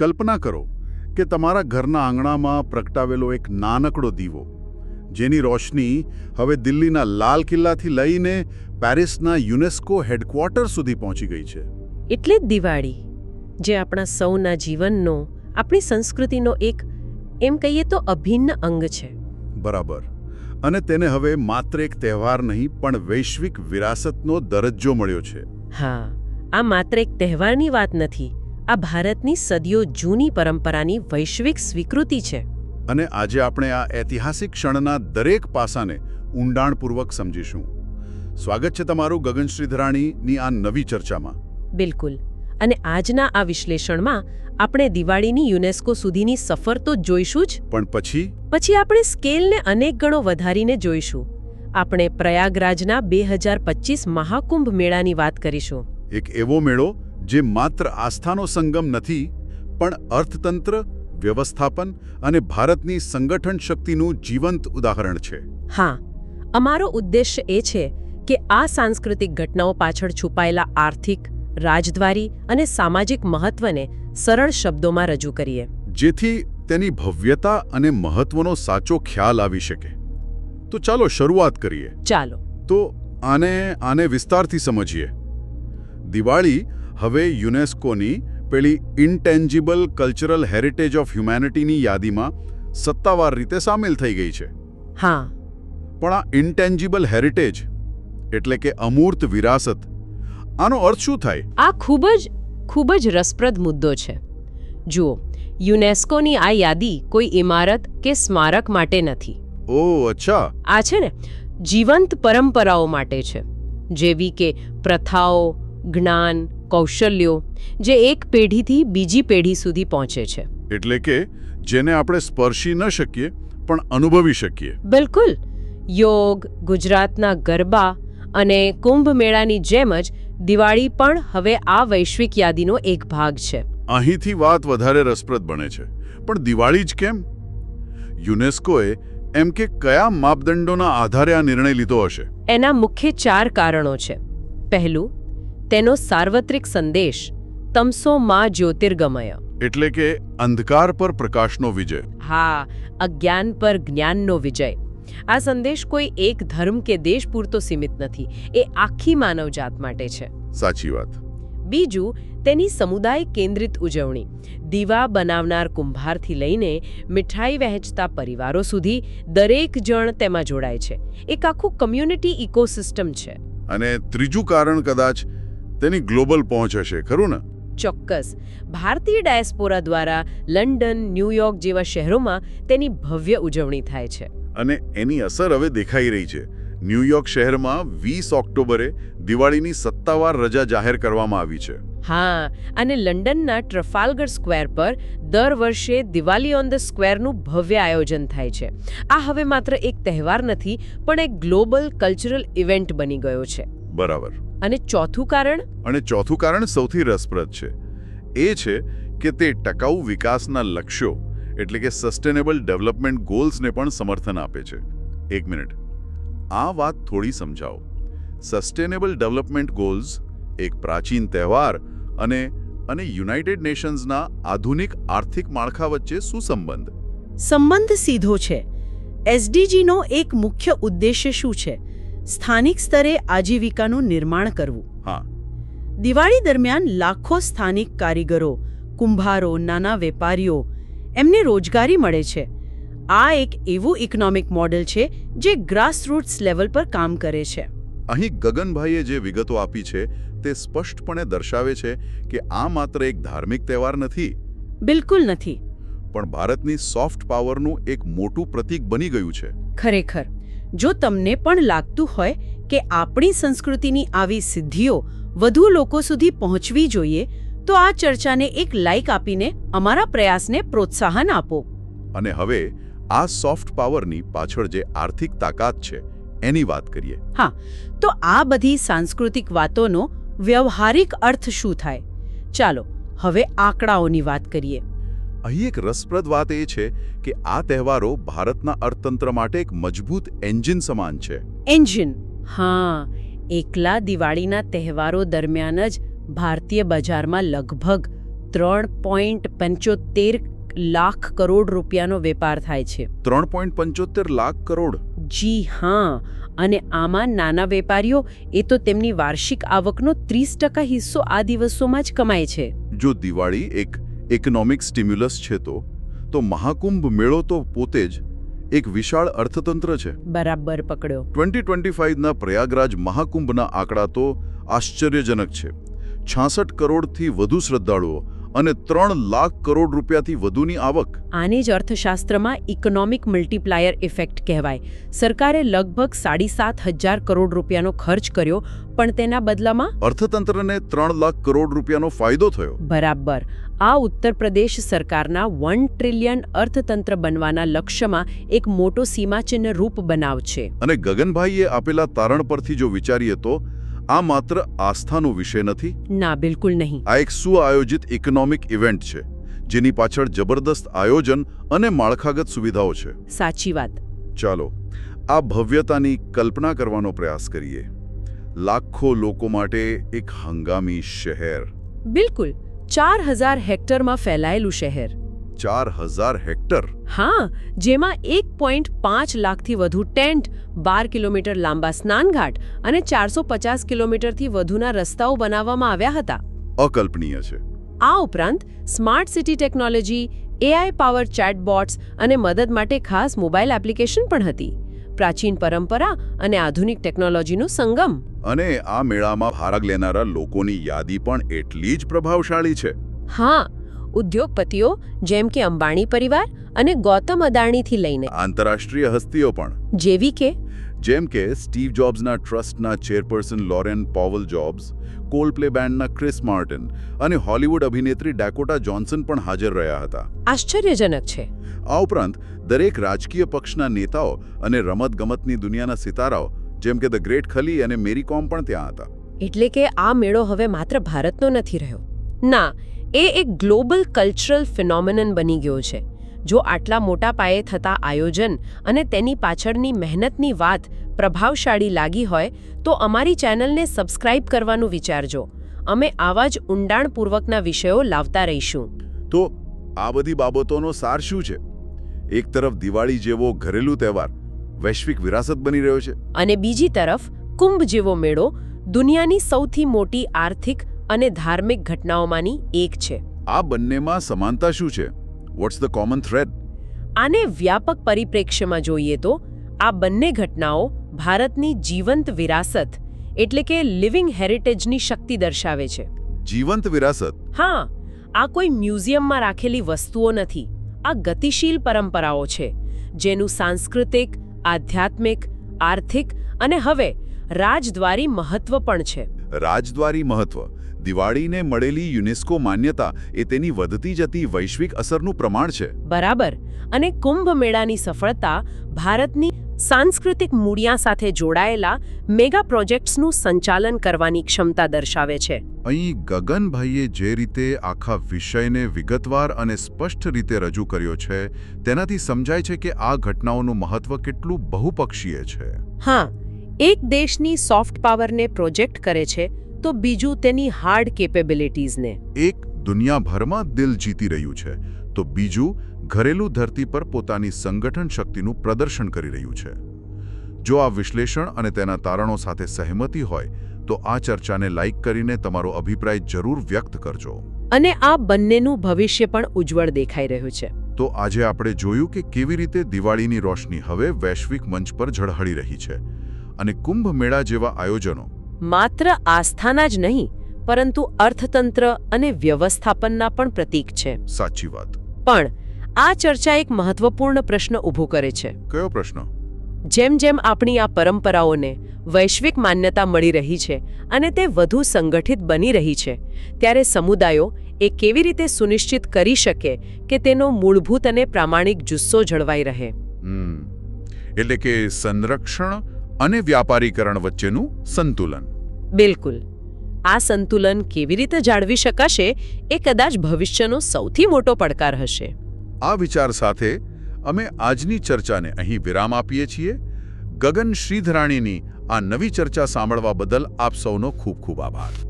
કલ્પના કરો કે તમારા ઘરના આંગણામાં પ્રગટાવેલો એક નાનકડો દીવો જેની રોશની હવે દિલ્હીના લાલ કિલ્લાથી લઈને પેરિસના યુનેસ્કો હેડક્વાર્ટર સુધી પહોંચી ગઈ છે. એટલે જ દિવાળી જે આપણા સૌના જીવનનો આપણી સંસ્કૃતિનો એક એમ કહીએ તો અભિન્ન અંગ છે. બરાબર. અને તેને હવે માત્ર એક તહેવાર નહીં પણ વૈશ્વિક વિરાસતનો દરજ્જો મળ્યો છે. હા આ માત્ર એક તહેવારની વાત નથી આ ભારતની સદીઓ જૂની પરંપરાની વૈશ્વિક સ્વીકૃતિ છે. અને આજે આપણે આ ઐતિહાસિક ક્ષણના દરેક પાસાને ઊંડાણપૂર્વક સમજીશું. સ્વાગત છે તમારું ગગન શ્રીધરાણીની આ નવી ચર્ચામાં. બિલકુલ. અને આજના આ વિશ્લેષણમાં આપણે દિવાળીની યુનેસ્કો સુધીની સફર તો જોઈશું જ? પણ પછી? પછી આપણે સ્કેલને અનેક ગણો વધારીને જોઈશું. આપણે પ્રયાગરાજના બે મહાકુંભ મેળાની વાત કરીશું. એક એવો મેળો જે માત્ર આસ્થાનો સંગમ નથી પણ અર્થતંત્ર વ્યવસ્થાપન અને ભારતની સંગઠન શક્તિનું જીવંત ઉદાહરણ છે. હા અમારો ઉદ્દેશ્ય એ છે કે આ સાંસ્કૃતિક ઘટનાઓ પાછળ છુપાયેલા આર્થિક રાજદ્વારી અને સામાજિક મહત્વને સરળ શબ્દોમાં રજૂ કરીએ. જેથી તેની ભવ્યતા અને મહત્વનો સાચો ખ્યાલ આવી શકે. તો ચાલો શરૂઆત કરીએ. ચાલો. તો આને આને વિસ્તારથી સમજીએ. દિવાળી હવે યુનેસ્કોની પેલી ઇન્ટેન્જિબલ કલ્ચરલ હેરિટેજ ઓફ હ્યુમેનિટીની યાદીમાં સત્તાવાર રીતે સામેલ થઈ ગઈ છે. હા. પણ આ ઇન્ટેન્જિબલ હેરિટેજ એટલે કે અમૂર્ત વિરાસત આનો અર્થ શું થાય? આ ખૂબ જ ખૂબ જ રસપ્રદ મુદ્દો છે. જુઓ યુનેસ્કોની આ યાદી કોઈ ઇમારત કે સ્મારક માટે નથી. ઓહ અચ્છા. આ છે ને જીવંત પરંપરાઓ માટે છે. જેવી કે પ્રથાઓ જ્ઞાન કૌશલ્યો જે એક પેઢીથી બીજી પેઢી સુધી પહોંચે છે. એટલે કે જેને આપણે સ્પર્શી ન શકીએ પણ અનુભવી શકીએ. બિલકુલ. યોગ ગુજરાતના ગરબા અને કુંભ મેળાની જેમ જ દિવાળી પણ હવે આ વૈશ્વિક યાદીનો એક ભાગ છે. અહીંથી વાત વધારે રસપ્રદ બને છે. પણ દિવાળી જ કેમ? યુનેસ્કોએ એમ કે કયા માપદંડોના આધારે આ નિર્ણય લીધો હશે? એના મુખ્ય ચાર કારણો છે. પહેલું તેનો સાર્વત્રિક સંદેશ તમસો માં જ્યોતિર્ગમય. એટલે કે અંધકાર પર પ્રકાશનો વિજય. હા અજ્ઞાન પર જ્ઞાનનો વિજય. આ સંદેશ કોઈ એક ધર્મ કે દેશ પૂરતો સીમિત નથી. એ આખી માનવજાત માટે છે. સાચી વાત. બીજું તેની સમુદાય કેન્દ્રિત ઉજવણી. દીવા બનાવનાર કુંભારથી લઈને મીઠાઈ વહેંચતા પરિવારો સુધી દરેક જણ તેમાં જોડાય છે. એક આખું કમ્યુનિટી ઇકોસિસ્ટમ છે. અને ત્રીજું કારણ કદાચ તેની ગ્લોબલ પહોંચ હશે ખરું ને? ચોક્કસ. ભારતીય ડાયસ્પોરા દ્વારા લંડન ન્યૂયોર્ક જેવા શહેરોમાં તેની ભવ્ય ઉજવણી થાય છે. અને એની અસર હવે દેખાઈ રહી છે. ન્યૂયોર્ક શહેરમાં વીસ ઓક્ટોબરે દિવાળીની સત્તાવાર રજા જાહેર કરવામાં આવી છે. હા અને લંડનના ટ્રફાલ્ગર સ્ક્વેર પર દર વર્ષે દિવાળી ઓન ધ સ્ક્વેરનું ભવ્ય આયોજન થાય છે. આ હવે માત્ર એક તહેવાર નથી પણ એક ગ્લોબલ કલ્ચરલ ઇવેન્ટ બની ગયો છે. બરાબર. અને ચોથું કારણ? અને ચોથું કારણ સૌથી રસપ્રદ છે. એ છે કે તે ટકાઉ વિકાસના લક્ષ્યો એટલે કે સસ્ટેનેબલ ડેવલપમેન્ટ ગોલ્સને પણ સમર્થન આપે છે. એક મિનિટ. આ વાત થોડી સમજાવો. સસ્ટેનેબલ ડેવલપમેન્ટ ગોલ્સ એક પ્રાચીન તહેવાર અને અને યુનાઇટેડ નેશન્સના આધુનિક આર્થિક માળખા વચ્ચે શું સંબંધ સંબંધ સીધો છે. એસડીજીનો એક મુખ્ય ઉદ્દેશ્ય શું છે? સ્થાનિક સ્તરે આજીવિકાનું નિર્માણ કરવું. હા. દિવાળી દરમિયાન લાખો સ્થાનિક કારીગરો કુંભારો નાના વેપારીઓ એમને રોજગારી મળે છે. આ એક એવું ઇકોનોમિક મોડેલ છે જે ગ્રાસરૂટ્સ લેવલ પર કામ કરે છે. અહીં ગગનભાઈએ જે વિગતો આપી છે તે સ્પષ્ટપણે દર્શાવે છે કે આ માત્ર એક ધાર્મિક તહેવાર નથી. બિલકુલ નથી. પણ ભારતની સોફ્ટ પાવરનું એક મોટું પ્રતીક બની ગયું છે. ખરેખર. જો તમને પણ લાગતું હોય કે આપણી સંસ્કૃતિની આવી સિદ્ધિઓ વધુ લોકો સુધી પહોંચવી જોઈએ તો આ ચર્ચાને એક લાઇક આપીને અમારા પ્રયાસને પ્રોત્સાહન આપો. અને હવે આ સોફ્ટ પાવરની પાછળ જે આર્થિક તાકાત છે એની વાત કરીએ. હા તો આ બધી સાંસ્કૃતિક વાતોનો વ્યવહારિક અર્થ શું થાય? ચાલો હવે આંકડાઓની વાત કરીએ. અહીં એક રસપ્રદ વાત એ છે કે આ તહેવારો ભારતના અર્થતંત્ર માટે એક મજબૂત એન્જિન સમાન છે. એન્જિન? હા એકલા દિવાળીના તહેવારો દરમિયાન જ ભારતીય બજારમાં લગભગ ત્રણ પોઈન્ટ પંચોતેર લાખ કરોડ રૂપિયાનો વેપાર થાય છે. ત્રણ પોઈન્ટ પંચોતેર લાખ કરોડ? જી હા અને આમાં નાના વેપારીઓ એ તો તેમની વાર્ષિક આવકનો ત્રીસ ટકા હિસ્સો આ દિવસોમાં જ કમાય છે. જો દિવાળી એક ઇકોનોમિક સ્ટિમ્યુલસ છે તો તો મહાકુંભ મેળો તો પોતે જ એક વિશાળ અર્થતંત્ર છે. બરાબર પકડ્યો. ટ્વેન્ટી ટ્વેન્ટી ફાઇવના પ્રયાગરાજ મહાકુંભના આંકડા તો આશ્ચર્યજનક છે. છાસઠ કરોડથી વધુ શ્રદ્ધાળુઓ અને ત્રણ લાખ કરોડ રૂપિયાથી વધુની આવક. આને જ અર્થશાસ્ત્રમાં ઇકોનોમિક મલ્ટીપ્લાયર ઇફેક્ટ કહેવાય. સરકારે લગભગ સાડી સાત હજાર કરોડ રૂપિયાનો ખર્ચ કર્યો પણ તેના બદલામાં? અર્થતંત્રને ત્રણ લાખ કરોડ રૂપિયાનો ફાયદો થયો. બરાબર. આ ઉત્તર પ્રદેશ સરકારના વન ટ્રિલિયન અર્થતંત્ર બનવાના લક્ષ્યમાં એક મોટો સીમાચિહ્ન રૂપ બનાવ છે અને ગગનભાઈએ આપેલા તારણ પરથી જો વિચારીએ તો આ માત્ર આસ્થાનો વિષય નથી. ના બિલકુલ નહીં. આ એક સુઆયોજિત ઇકોનોમિક ઇવેન્ટ છે જેની પાછળ જબરદસ્ત આયોજન અને માળખાગત સુવિધાઓ છે. સાચી વાત. ચાલો આ ભવ્યતાની કલ્પના કરવાનો પ્રયાસ કરીએ. લાખો લોકો માટે એક હંગામી શહેર. બિલકુલ ચાર હજાર હેક્ટરમાં ફેલાયેલું શહેર. ચાર હજાર હેક્ટર. હા જેમાં એક પોઈન્ટ પાંચ લાખથી વધુ ટેન્ટ બાર કિલોમીટર લાંબા સ્નાનઘાટ અને ચારસો પચાસ કિલોમીટરથી વધુના રસ્તાઓ બનાવવામાં આવ્યા હતા. અકલ્પનીય છે. આ ઉપરાંત smart city technology AI power chatbots અને મદદ માટે ખાસ મોબાઈલ એપ્લિકેશન પણ હતી. પ્રાચીન પરંપરા અને આધુનિક ટેકનોલોજીનો સંગમ. અને આ મેળામાં ભાગ લેનારા લોકોની યાદી પણ એટલી જ પ્રભાવશાળી છે. હા ઉદ્યોગપતિઓ જેમ કે અંબાણી પરિવાર અને ગૌતમ અદાણીથી લઈને. આંતરરાષ્ટ્રીય હસ્તીઓ પણ. જેવી કે? જેમ કે સ્ટીવ જોબ્સના ટ્રસ્ટના chairperson Laurene Powell Jobs Coldplay બેન્ડના Chris Martin અને હોલિવૂડ અભિનેત્રી ડેકોટા જોન્સન પણ હાજર રહ્યા હતા. આશ્ચર્યજનક છે. આ ઉપરાંત દરેક રાજકીય પક્ષના નેતાઓ અને રમતગમતની દુનિયાના સિતારાઓ જેમ કે ધ ગ્રેટ ખલી અને મેરી કોમ પણ ત્યાં હતા. એટલે કે આ મેળો હવે માત્ર ભારતનો નથી રહ્યો. ના એ એક ગ્લોબલ કલ્ચરલ ફિનોમિનન બની ગયો છે જો આટલા મોટા પાયે થતા આયોજન અને તેની પાછળની મહેનતની વાત પ્રભાવશાળી લાગી હોય તો અમારી ચેનલને સબસ્ક્રાઇબ કરવાનું વિચારજો. અમે આવા જ ઊંડાણપૂર્વકના વિષયો લાવતા રહીશું. તો આ બધી બાબતોનો સાર શું છે? એક તરફ દિવાળી જેવો ઘરેલું તહેવાર વૈશ્વિક વિરાસત બની રહ્યો છે. અને બીજી તરફ કુંભ જેવો મેળો દુનિયાની સૌથી મોટી આર્થિક અને ધાર્મિક ઘટનાઓમાંની એક છે. આ બંનેમાં સમાનતા શું છે? વોટ્સ ધ કોમન થ્રેડ આને વ્યાપક પરિપ્રેક્ષ્યમાં જોઈએ તો આ બંને ઘટનાઓ ભારતની જીવંત વિરાસત એટલે કે લિવિંગ હેરિટેજની શક્તિ દર્શાવે છે. જીવંત વિરાસત? હા આ કોઈ મ્યુઝિયમમાં રાખેલી વસ્તુઓ નથી. આ ગતિશીલ પરંપરાઓ છે જેનું સાંસ્કૃતિક આધ્યાત્મિક આર્થિક અને હવે રાજદ્વારી મહત્વ પણ છે. રાજદ્વારી મહત્વ. દિવાળીને મળેલી યુનેસ્કો માન્યતા એ તેની વધતી જતી વૈશ્વિક અસરનું પ્રમાણ છે. બરાબર. અને કુંભ મેળાની સફળતા ભારતની સાંસ્કૃતિક મૂળિયા સાથે જોડાયેલા મેગા પ્રોજેક્ટ્સનું સંચાલન કરવાની ક્ષમતા દર્શાવે છે. અહીં ગગનભાઈએ જે રીતે આખા વિષયને વિગતવાર અને સ્પષ્ટ રીતે રજૂ કર્યો છે તેનાથી સમજાય છે કે આ ઘટનાઓનું મહત્વ કેટલું બહુપક્ષીય છે. હા એક દેશની સોફ્ટ પાવરને પ્રોજેક્ટ કરે છે તો બીજું તેની હાર્ડ કેપેબિલિટીઝને એક દુનિયાભરમાં દિલ જીતી રહ્યું છે તો બીજું ઘરેલું ધરતી પર પોતાની સંગઠન શક્તિનું પ્રદર્શન કરી રહ્યું છે. જો આ વિશ્લેષણ અને તેના તારણો સાથે સહેમતી હોય તો આ ચર્ચાને લાઇક કરીને તમારો અભિપ્રાય જરૂર વ્યક્ત કરજો. અને આ બંનેનું ભવિષ્ય પણ ઉજ્જવળ દેખાઈ રહ્યું છે. તો આજે આપણે જોયું કે કેવી રીતે દિવાળીની રોશની હવે વૈશ્વિક મંચ પર ઝળહળી રહી છે. અને કુંભ મેળા જેવા આયોજનો માત્ર આસ્થાના જ નહીં પરંતુ અર્થતંત્ર અને વ્યવસ્થાપનના પણ પ્રતીક છે. સાચી વાત. પણ આ ચર્ચા એક મહત્વપૂર્ણ પ્રશ્ન ઊભો કરે છે. કયો પ્રશ્ન? જેમ જેમ આપણી આ પરંપરાઓને વૈશ્વિક માન્યતા મળી રહી છે અને તે વધુ સંગઠિત બની રહી છે ત્યારે સમુદાયો એ કેવી રીતે સુનિશ્ચિત કરી શકે કે તેનો મૂળભૂત અને પ્રામાણિક જુસ્સો જળવાઈ રહે? એટલે કે સંરક્ષણ અને વ્યાપારીકરણ વચ્ચેનું સંતુલન. બિલકુલ. આ સંતુલન કેવી રીતે જાળવી શકાશે એ કદાચ ભવિષ્યનો સૌથી મોટો પડકાર હશે. આ વિચાર સાથે અમે આજની ચર્ચાને અહીં વિરામ આપીએ છીએ. ગગન શ્રીધરાણીની આ નવી ચર્ચા સાંભળવા બદલ આપ સૌનો ખૂબ ખૂબ આભાર.